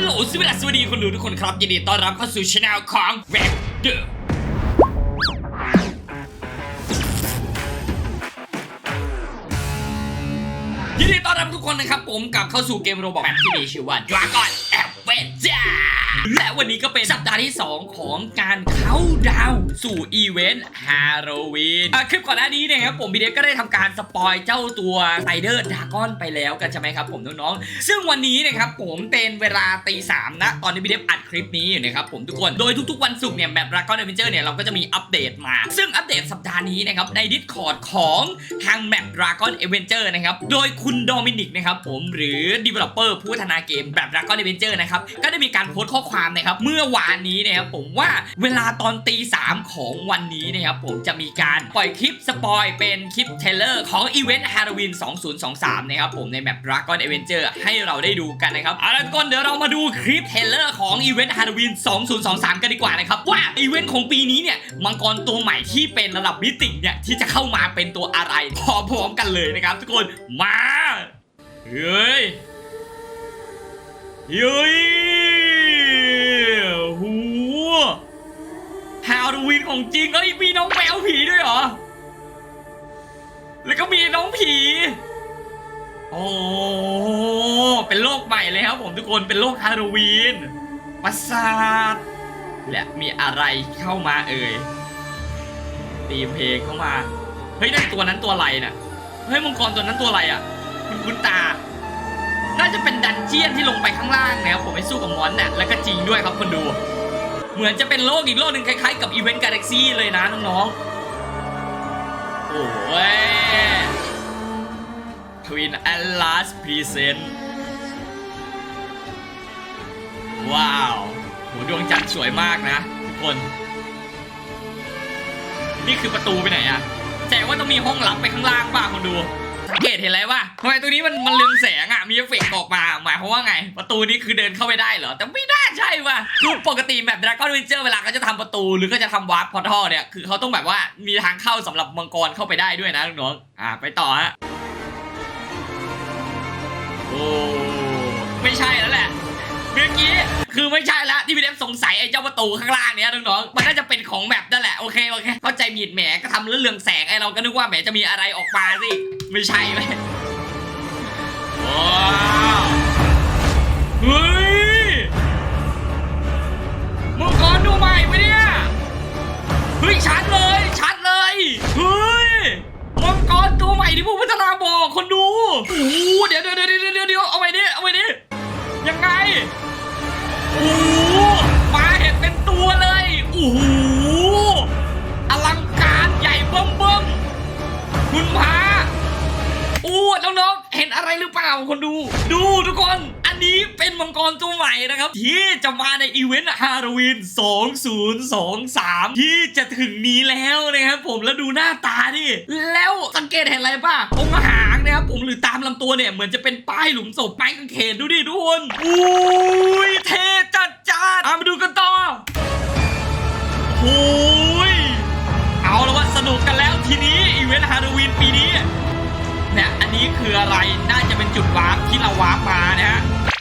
ลโหลสวัสดีสวัสดีคุณดูทุกคนครับ ยินดีต้อนรับเข้าสู่ช anel ของแวกเดอร์ยินดีต้อนรับทุกคนนะครับผมกลับเข้าสู่เกมโรบอทแบบที่มีชื่อว่า Dragon Adventure และวันนี้ก็เป็นสัปดาห์ที่ 2 ของการเข้าดาวสู่อีเวนต์ฮาโลวีนคลิปก่อนหน้านี้เนะครับผมบีเด็ก็ได้ทำการสปอยเจ้าตัวไ i เดอร์ดากอนไปแล้วกันใช่ไหมครับผมน้องๆ ซึ่งวันนี้นะครับผมเป็นเวลาตีสามนะ ตอนนี้บีเดอัดคลิปนี้อยู่นะครับผมทุกคน โดยทุกๆวันศุกร์เนี่ยแบบดากอนเอเวนเจอร์เนี่ยเราก็จะมีอัปเดตมา ซึ่งอัปเดตสัปดาห์นี้นะครับใน Discord ของทางแมป Dragon Adventure นะครับ โดยคุณโดมินิกนะครับผมหรือ Developer ผู้พัฒนาเกมแบบ Dragon Adventure นะครับก็ได้มีการโพสต์ข้อความนะครับเมื่อวานนี้นะครับผมว่าเวลาตอนตีสามของวันนี้นะครับผมจะมีการปล่อยคลิปสปอยเป็นคลิปเทเลอร์ของอีเวนต์ฮาโลวีน2023 นะครับผมในแมป Dragon Adventure ให้เราได้ดูกันนะครับเอาละทุกคนเดี๋ยวเรามาดูคลิปเทเลอร์ของอีเวนต์ฮาโลวีน2023 กันดีกว่านะครับว่าอีเวนต์ของปีนี้เนี่ยมังกรตัวใหม่ที่เป็นระดับมิติเนี่ยที่จะเข้ามาเป็นตัวอะไรพร้อมๆกันเลยนะครับ ทุกคนมาเฮ้ยเฮ้ย ฮาโลวีนของจริงเอ้ยมีน้องแมวผีด้วยเหรอ แล้วก็มีน้องผี โอ้เป็นโลกใหม่เลยครับผมทุกคนเป็นโลกฮาโลวีนปราสาทและมีอะไรเข้ามาเอ่ยตีมเพลงเข้ามา เฮ้ยนั่นตัวนั้นตัวอะไรน่ะเฮ้ยมังกรตัวนั้นตัวอะไรอะ คุณคุณตา น่าจะเป็นดันเจียนที่ลงไปข้างล่างนะครับผมไปสู้กับมอนน่ะแล้วก็จริงด้วยครับคนดู เหมือนจะเป็นโลกอีกโลกหนึ่งคล้ายๆกับอีเวนต์กาแล็กซี่เลยนะน้องๆ โอ้ยทวินแอลลาสพรีเซนต์ว้าวโหดวงจันทร์สวยมากนะทุกคน นี่คือประตูไปไหนอะแสดงว่าต้องมีห้องลับไปข้างล่างป่ะคนดู เกตเห็นอะไรวะทำไมตัวนี้มันมันเรืองแสงอะมีเอฟเฟกต์ออกมาหมายความว่าไง ประตูนี้คือเดินเข้าไปได้เหรอ แต่ไม่น่าใช่ว่ะคือปกติแบบดราก้อนวินเจอร์เวลาเขาจะทำประตูหรือก็จะทำวาร์ปพอร์ทเนี่ยคือเขาต้องแบบว่ามีทางเข้าสำหรับมังกรเข้าไปได้ด้วยนะน้องๆอ่าไปต่อฮะ คือไม่ใช่แล้วที่พี่เดฟสงสัยไอ้เจ้าประตูข้างล่างเนี้ยน้องๆมันน่าจะเป็นของแบบนั่นแหละโอเคโอเคเข้าใจผิดแหมก็ทำเรื่องเรืองแสงไอ้เราก็นึกว่าแหมจะมีอะไรออกมาสิไม่ใช่ไหมว้ อะไรหรือเปล่าคนดู ดูทุกคน อันนี้เป็นมังกรตัวใหม่นะครับ ที่จะมาในอีเวนต์ฮาโลวีน2023 ที่จะถึงนี้แล้วนะครับผมแล้วดูหน้าตาดิแล้วสังเกตเห็นอะไรป่ะตรงหางนะครับผมหรือตามลำตัวเนี่ยเหมือนจะเป็นป้ายหลุมศพไม้กางเขนดูดิทุกคนอุ้ยเท่จั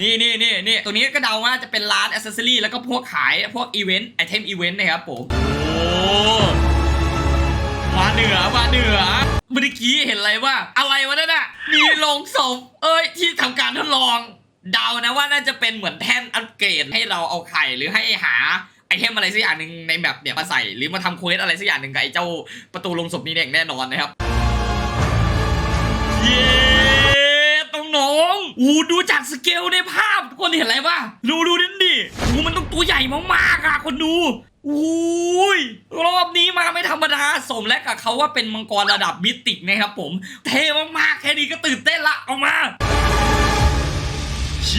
นี่นี่นี่นี่ตรงนี้ก็เดาว่าจะเป็นร้านอ c เซสซอรี่แล้วก็พวกขายพวกอีเวนต์ไอเทมอีเวนต์นะครับผม โอ้มาเหนือมาเหนือเมื่อกี้เห็นอะไรว่า อะไรวะนั่นน่ะ มีโรงศพเอ้ยที่ทำการทดลอง เดานะว่าน่าจะเป็นเหมือนแท่นอัปเกรดให้เราเอาไข่หรือให้หาไอเทมอะไรสักอย่างหนึ่งในแบบเนี่ยมาใส่หรือมาทำเควสอะไรสักอย่างหนึ่งกับไอเจ้าประตูลงศพนี้แน่นอนนะครับ งองอู้ดูจากสเกลในภาพทุกคนเห็นอะไรปะดูดูดิดิอูมันต้องตัวใหญ่มากๆอะคนดูอุ้ยรอบนี้มาไม่ธรรมดาสมและกับเขาว่าเป็นมังกรระดับมิติกนะครับผม เท่มากๆ แค่นี้ก็ตื่นเต้นละเอามาเช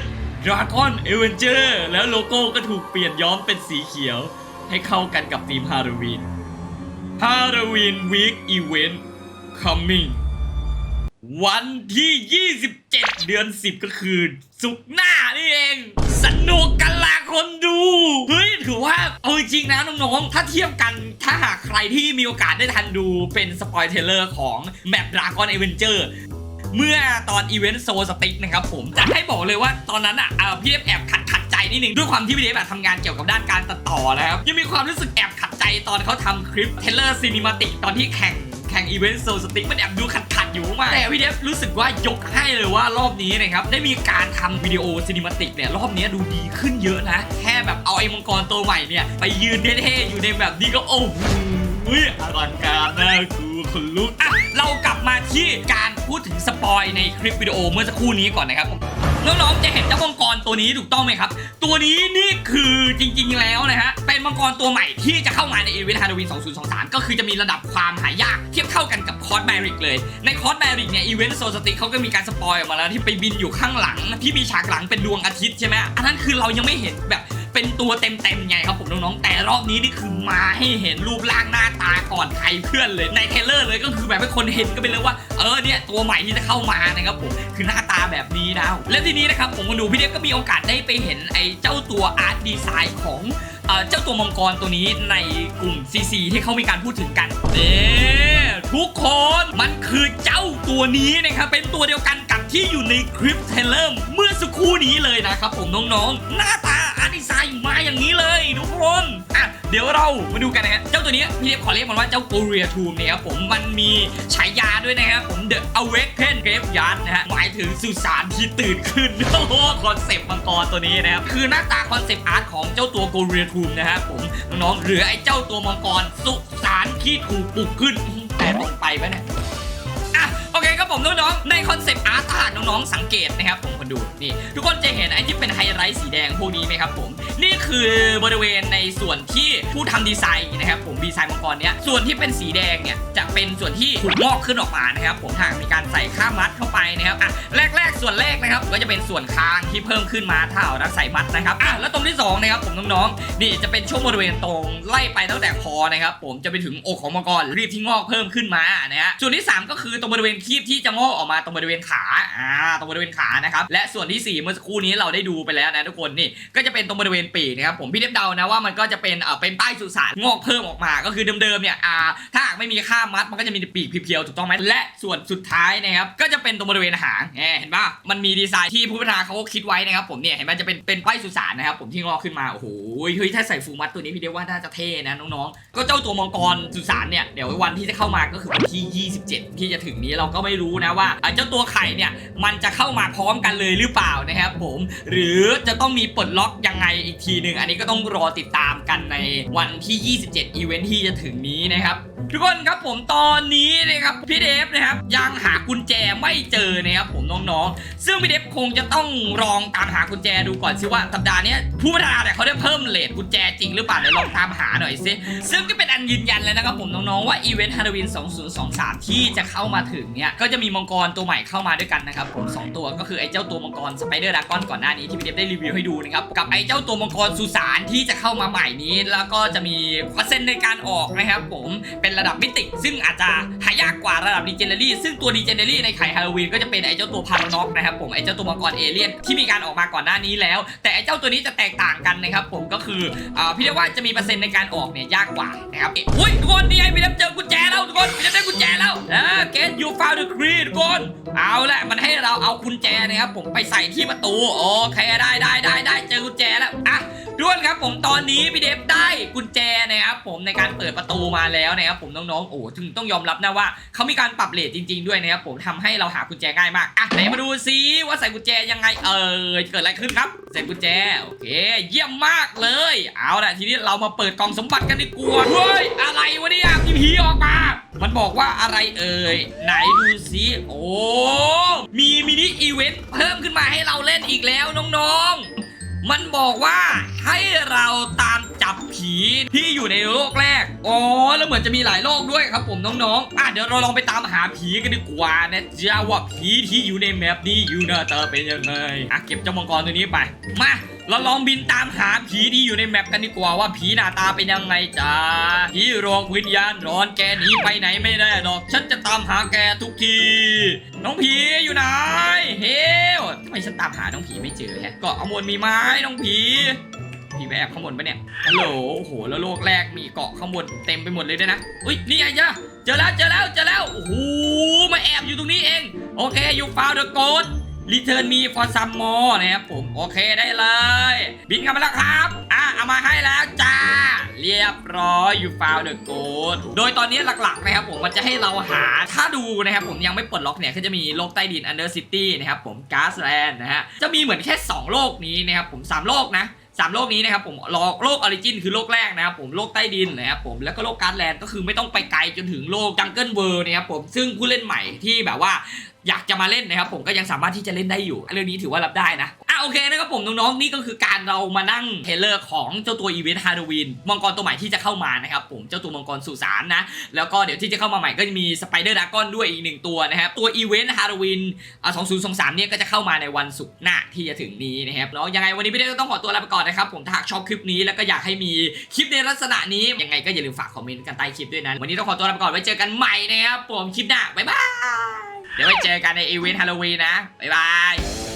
ดดราก้อนเอเวนเจอร์แล้วโลโก้ก็ถูกเปลี่ยนย้อมเป็นสีเขียว ให้เข้ากันกับธีมฮาโลวีนฮาโลวีนวีคอีเวนต์ coming วันที่ 27 เดือน 10 ก็คือ สุกร์หน้านี่เอง สนุกกันละคนดู เฮ้ย ถือว่า เอาจริงๆนะน้องๆ ถ้าเทียบกันถ้าหากใครที่มีโอกาสได้ทันดูเป็นสปอยเทเลอร์ของแมปดราก้อนเอเวนเจอร์เมื่อตอนอีเวนต์โซสติ๊กนะครับผมจะให้บอกเลยว่าตอนนั้นอะพี่เดฟแอบขัดขัดใจนิดนึงด้วยความที่พี่เดฟอะทำงานเกี่ยวกับด้านการตัดต่อนะครับยังมีความรู้สึกแอบขัดใจตอนเขาทำคลิปเทเลอร์ซีนิมาติกตอนที่แข่ง งอีเวนต์โซสติ๊กมันแอบดูขัดๆอยู่มากแต่พี่เดฟรู้สึกว่ายกให้เลยว่ารอบนี้นะครับได้มีการทำวิดีโอซีนิมาติกเนี่ยรอบนี้ดูดีขึ้นเยอะนะ แค่แบบเอาไอ้มังกรตัวใหม่เนี่ยไปยืนเท่ๆอยู่ในแบบนี้ก็โอ้โหอลังการนะกูคนลุกอะเรากลับมาที่การพูดถึงสปอยในคลิปวิดีโอเมื่อสักครู่นี้ก่อนนะครับผม น้องๆจะเห็นเจ้ามังกรตัวนี้ถูกต้องไหมครับ ตัวนี้นี่คือจริงๆแล้วนะฮะเป็นมังกรตัวใหม่ที่จะเข้ามาในอีเวนต์ฮาโลวีน 2023 ก็คือจะมีระดับความหายากเทียบเท่ากันกับคอร์สแมริกเลย ในคอร์สแมริกเนี่ยอีเวนต์โซสติเขาก็มีการสปอยออกมาแล้วที่ไปบินอยู่ข้างหลังที่มีฉากหลังเป็นดวงอาทิตย์ใช่ไหมอันนั้นคือเรายังไม่เห็นแบบ เป็นตัวเต็มๆไงครับผมน้องๆแต่รอบนี้นี่คือมาให้เห็นรูปร่างหน้าตาก่อนใครเพื่อนเลยในเทรเลอร์เลยก็คือแบบให้คนเห็นก็ไปเลยว่าเออเนี่ยตัวใหม่ที่จะเข้ามานะครับผมคือหน้าตาแบบนี้นะและทีนี้นะครับผมมาดูพี่เดฟก็มีโอกาสได้ไปเห็นไอ้เจ้าตัวอาร์ตดีไซน์ของเอ่อเจ้าตัวมังกรตัวนี้ในกลุ่ม CC ที่เขามีการพูดถึงกันเนี่ยทุกคนมันคือเจ้าตัวนี้นะครับเป็นตัวเดียวกันกับที่อยู่ในคลิปเทรเลอร์เมื่อสักครู่นี้เลยนะครับผมน้องๆ หน้าตา อาร์ตดีไซน์มาอย่างนี้เลยทุกคนอะเดี๋ยวเรามาดูกันนะฮะเจ้าตัวนี้พี่เดฟขอเรียกมันว่าเจ้าโกเรียทูมเนี่ยครับผมมันมีฉายาด้วยนะครับผม The Awaken Graveyard นะฮะหมายถึงสุสานที่ตื่นขึ้นโอ้โหคอนเซปต์มังกรตัวนี้นะครับคือหน้าตาคอนเซปต์อาร์ตของเจ้าตัวโกเรียทูมนะครับผมน้องๆหรือไอ้เจ้าตัวมังกรสุสานที่ถูกปลุกขึ้นแต่ตรงไปปะเนี่ย ครับผมน้องๆในคอนเซปต์อาร์ตาหากน้องๆสังเกตนะครับผมคนดูนี่ทุกคนจะเห็นไอ้ที่เป็นไฮไลท์สีแดงพวกนี้ไหมครับผมนี่คือบริเวณในส่วนที่ผู้ทำดีไซน์นะครับผมดีไซน์มังกรเนี้ยส่วนที่เป็นสีแดงเนี่ยจะเป็นส่วนที่ถูกงอกขึ้นออกมานะครับผมทางมีการใส่ข้ามัดเข้าไปนะครับอะแรกๆ ส่วนแรกนะครับก็จะเป็นส่วนคางที่เพิ่มขึ้นมาถ้าเอารักใส่มัดนะครับอะแล้วตรงที่สองนะครับผมน้องๆนี่จะเป็นช่วงบริเวณตรงไล่ไปตั้งแต่คอนะครับผมจะไปถึงอกของมังกรรีบที่งอกเพิ่มขึ้นมานะฮะส่วนที่สามก็คือตรงบริเวณคีบที่จะงอกออกมาตรงบริเวณขาอ่าตรงบริเวณขานะครับและส่วนที่สี่เมื่อสักครู่นี้เราได้ดูไปแล้วนะทุกคนนี่ก็จะเป็นตรงบริเวณปีกนะครับผมพี่เดบเดานะว่ามันก็จะเป็นเอ่อเป็นป้ายสุสานงอกเพิ่มออกมาก็คือเดิมๆเนี่ยอ่าถ้าหากไม่มีข้ามัดมันก็จะมีปีกเพียวๆถูกต้องไหมและส่วนสุดท้ายนะครับก็จะเป็นตรงบริเวณหางเห็นปะมันมีดีไซน์ที่ผู้พัฒนาเขาคิดไว้นะครับผมเนี่ยเห็นไหมจะเป็นเป็นป้ายสุสานนะครับผมที่งอกขึ้นมาโอ้โหเฮ้ยถ้าใส่ฟูมัดตัวนี้พี่เดว่าน่าจะเท่นะน้องๆก็เจ้าตัวมังกรสุสานเนี่ยเดี๋ยววันที่จะเข้ามาก็คือวันที่ 27 ที่จะถึงนี้เราก็ไม่รู้นะว่าเจ้าตัวไข่เนี่ยมันจะเข้ามาพร้อมกันเลยหรือเปล่านะครับผมหรือจะต้องมีปลดล็อกยังไงอีกทีหนึ่งอันนี้ก็ต้องรอติดตามกันในวันที่ 27 อีเวนท์ที่จะถึงนี้นะครับทุกคนครับผมตอนนี้นะครับพี่เดฟนะครับยังหากุญแจไม่เจอนะครับผมน้องๆ ซึ่งพี่เดฟคงจะต้องลองตามหากุญแจดูก่อนสิว่าสัปดาห์นี้ผู้พัฒนาเนี่ยเขาได้เพิ่มเลทกุญแจจริงหรือเปล่าเดี๋ยวลองตามหาหน่อยสิซึ่งก็เป็นอันยืนยันแล้วนะครับผมน้องๆว่าอีเวนต์ฮาโลวีน2023 ที่จะเข้ามาถึงเนี่ยก็จะมีมังกรตัวใหม่เข้ามาด้วยกันนะครับผมสองตัวก็คือไอ้เจ้าตัวมังกรสไปเดอร์ดากอนก่อนหน้านี้ที่พี่เดฟได้รีวิวให้ดูนะครับกับไอ้เจ้าตัวมังกรสุสานที่จะเข้ามาใหม่นี้ แล้วก็จะมีเปอร์เซ็นต์ในการออกนะครับผมเป็นระดับมิติ ซึ่งอาจจะหายากกว่าระดับดีเจเนอรี่ซึ่งตัวดีเจเนอรี่ในไข่ฮาโลวีนก็จะเป็นไอ้เจ้าตัวพาราน็อกนะครับผมไอ้เจ้าตัวมังกรเอเลี่ยนที่มีการออกมาก่อนหน้านี้แล้ว แต่ไอ้เจ้าตัวนี้จะแตกต่างกันนะครับผมก็คืออ่าพี่เรียกว่าจะมีเปอร์เซ็นต์ในการออกเนี่ยยากกว่านะครับอุ้ยทุกคนนี่ไงพี่เล็บเจอกุญแจแล้วทุกคนพี่เล็บได้กุญแจแล้วอ่า get you found the key ทุกคนเอาละมันให้เราเอากุญแจนะครับผมไปใส่ที่ประตูโอเคได้ได้ได้ได้เจอกุญแจแล้วอะ ทุกคนครับผมตอนนี้พี่เดฟได้กุญแจนะครับผมในการเปิดประตูมาแล้วนะครับผมน้องๆโอ้ถึงต้องยอมรับนะว่าเขามีการปรับเลทจริง ๆด้วยนะครับผมทำให้เราหากุญแจง่ายมากอะไหนมาดูซิว่าใส่กุญแจยังไงเออเกิดอะไรขึ้นครับใส่กุญแจโอเค เยี่ยมมากเลย เอาละทีนี้เรามาเปิดกล่องสมบัติกันดีกว่าเฮ้ยอะไรวะเนี่ยมีผีออกมามันบอกว่าอะไรเอ่ยไหนดูซิโอ้มีมินิอีเวนต์เพิ่มขึ้นมาให้เราเล่นอีกแล้วน้องๆ มันบอกว่าให้เราตาม จับผีที่อยู่ในโลกแรก อ๋อ แล้วเหมือนจะมีหลายโลกด้วยครับผมน้องๆ อะเดี๋ยวเราลองไปตามหาผีกันดีกว่านะจ๊ะว่าผีที่อยู่ในแมปนี้อยู่หน้าตาเป็นยังไง อะเก็บเจ้ามังกรตัวนี้ไป มาเราลองบินตามหาผีที่อยู่ในแมปกันดีกว่าว่าผีหน้าตาเป็นยังไงจ้าผีโรควิญญาณร้อนแกหนีไปไหนไม่ได้หรอก ฉันจะตามหาแกทุกที น้องผีอยู่ไหน เฮ้ทำไมฉันตามหาน้องผีไม่เจอแฮะเกาะขมวลมีไม้น้องผี ผีไปแอบข้างบนปะเนี่ยฮัลโหลโอ้โหแล้วโลกแรกมีเกาะข้างบนเต็มไปหมดเลยด้วยนะอุ้ยนี่ไงจ้ะเจอแล้วเจอแล้วเจอแล้วโอ้โหมาแอบอยู่ตรงนี้เอง โอเคอยู่ฟาวเดอะโกดรีเทิร์นมีฟอร์ซัมมอนะครับผมโอเคได้เลย บินกลับมาแล้วครับอะเอามาให้แล้วจ้า เรียบร้อยอยู่ฟาวเดอะโกดโดยตอนนี้หลักๆนะครับผมมันจะให้เราหาถ้าดูนะครับผมยังไม่ปลดล็อกเนี่ยก็จะมีโลกใต้ดิน Under City นะครับผม Gasland นะฮะจะมีเหมือนแค่ 2 โลกนี้นะครับผม 3 โลกนะ สามโลกนี้นะครับผมโลกออริจินคือโลกแรกนะครับผมโลกใต้ดินนะครับผมแล้วก็โลกการ์ดแลนด์ก็คือไม่ต้องไปไกลจนถึงโลกจังเกิลเวิร์นะครับผมซึ่งผู้เล่นใหม่ที่แบบว่าอยากจะมาเล่นนะครับผมก็ยังสามารถที่จะเล่นได้อยู่เรื่องนี้ถือว่ารับได้นะอะโอเคนะครับผมน้องๆนี่ก็คือการเรามานั่งเทเลอร์ของเจ้าตัวอีเวนต์ฮาโลวีนมังกรตัวใหม่ที่จะเข้ามานะครับผมเจ้าตัวมังกรสุสานนะแล้วก็เดี๋ยวที่จะเข้ามาใหม่ก็จะมีสไปเดอร์ดากอนด้วยอีกหนึ่งตัวนะครับตัวอีเวนต์ฮาโลวีนอ่า2023เนี่ยก็จะเข้ามาในวันศุกร์หน้าที่จะถึงนี้นะครับแล้วยังไงวันนี้พี่เด้ก็ต้องขอตัวลาไปก่อนนะครับผมถ้าหากชอบคลิปนี้แล้วก็อยากให้มีคลิปในลักษณะนี้ยังไงก็อย่าลืมฝากคอมเมนต์กันใต้คลิปด้วยนะวันนี้ต้องขอตัวลาไปก่อนไว้เจอกันใหม่นะครับผมคลิปหน้าบ๊ายบาย เดี๋ยวไว้เจอกันในอีเวนต์ฮาโลวีนนะ บ๊ายบาย